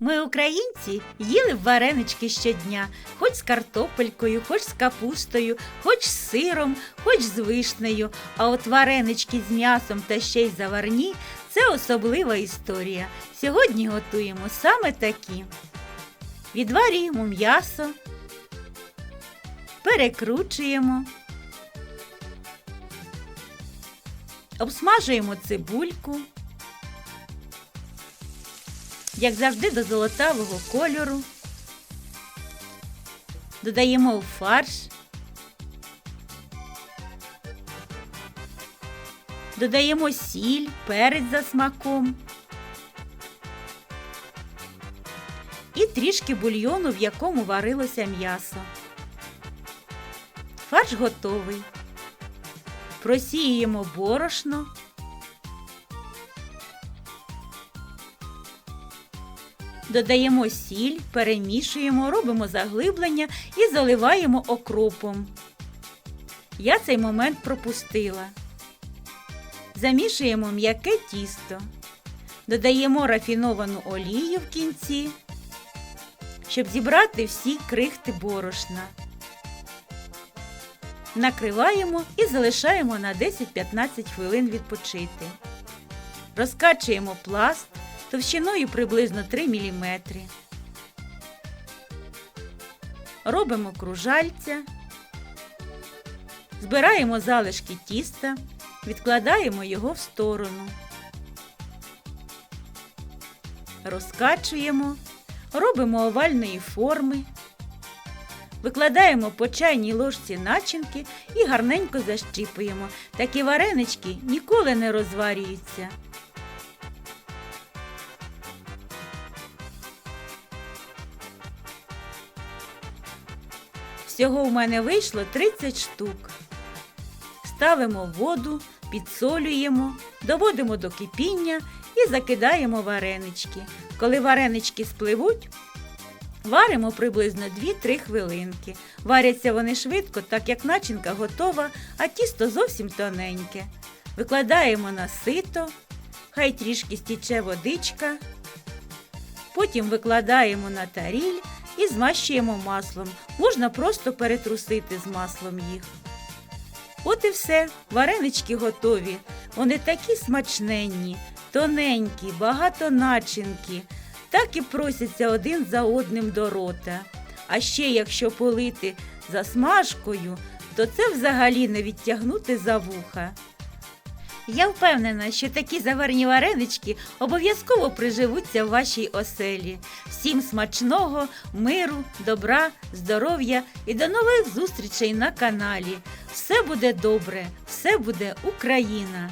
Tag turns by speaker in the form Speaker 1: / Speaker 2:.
Speaker 1: Ми, українці, їли варенички щодня, хоч з картопелькою, хоч з капустою, хоч з сиром, хоч з вишнею. А от варенички з м'ясом та ще й заварні це особлива історія. Сьогодні готуємо саме такі. Відварюємо м'ясо, перекручуємо, обсмажуємо цибульку як завжди, до золотавого кольору. Додаємо у фарш. Додаємо сіль, перець за смаком. І трішки бульйону, в якому варилося м'ясо. Фарш готовий. Просіюємо борошно. Додаємо сіль, перемішуємо, робимо заглиблення і заливаємо окропом. Я цей момент пропустила. Замішуємо м'яке тісто. Додаємо рафіновану олію в кінці, щоб зібрати всі крихти борошна. Накриваємо і залишаємо на 10-15 хвилин відпочити. Розкачуємо пласт товщиною приблизно 3 мм. Робимо кружальця, збираємо залишки тіста, відкладаємо його в сторону. Розкачуємо, робимо овальної форми, викладаємо по чайній ложці начинки і гарненько защіпуємо. Такі варенички ніколи не розварюються. Всього в мене вийшло 30 штук. Ставимо воду, підсолюємо, доводимо до кипіння і закидаємо варенички. Коли варенички спливуть, варимо приблизно 2-3 хвилинки. Варяться вони швидко, так як начинка готова, а тісто зовсім тоненьке. Викладаємо на сито, хай трішки стіче водичка. Потім викладаємо на таріль і змащуємо маслом. Можна просто перетрусити з маслом їх. От і все, варенички готові. Вони такі смачненні, тоненькі, багато начинки, так і просяться один за одним до рота. А ще якщо полити засмажкою, то це взагалі не відтягнути за вуха. Я впевнена, що такі заварні варенички обов'язково приживуться в вашій оселі. Всім смачного, миру, добра, здоров'я і до нових зустрічей на каналі. Все буде добре, все буде Україна!